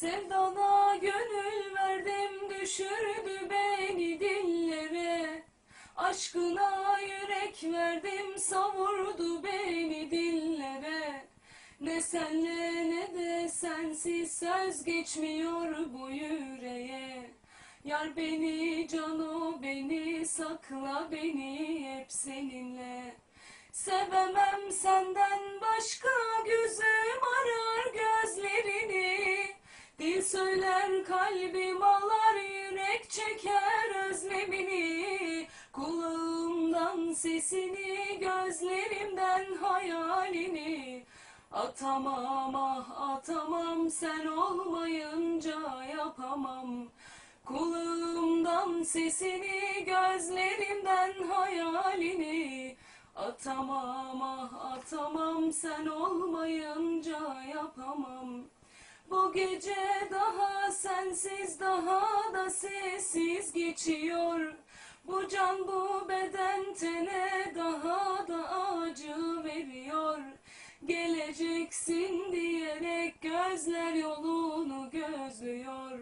Sevdana gönül verdim düşürdü beni dillere. Aşkına yürek verdim savurdu beni dillere. Ne senle ne de sensiz söz geçmiyor bu yüreğe. Yar beni cano beni sakla beni hep seninle kalbim ağlar yürek çeker özlemini. Kulağımdan sesini gözlerimden hayalini. Atamam ah atamam sen olmayınca yapamam. Kulağımdan sesini gözlerimden hayalini. Atamam ah atamam sen olmayınca yapamam Bu gece daha sensiz daha da sessiz geçiyor. Bu can bu beden tene daha da acı veriyor. Geleceksin diyerek gözler yolunu gözlüyor.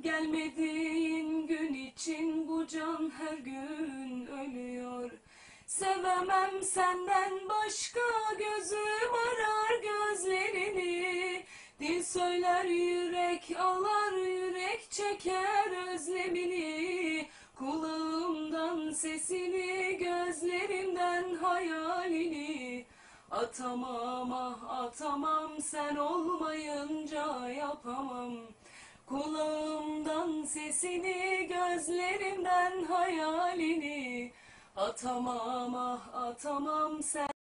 Gelmediğin gün için bu can her gün ölüyor. Sevemem senden başka gözlerini Dil söyler yürek alar yürek çeker özlemini. Kulağımdan sesini gözlerimden hayalini. Atamam ah atamam sen olmayınca yapamam. Kulağımdan sesini gözlerimden hayalini. Atamam ah atamam sen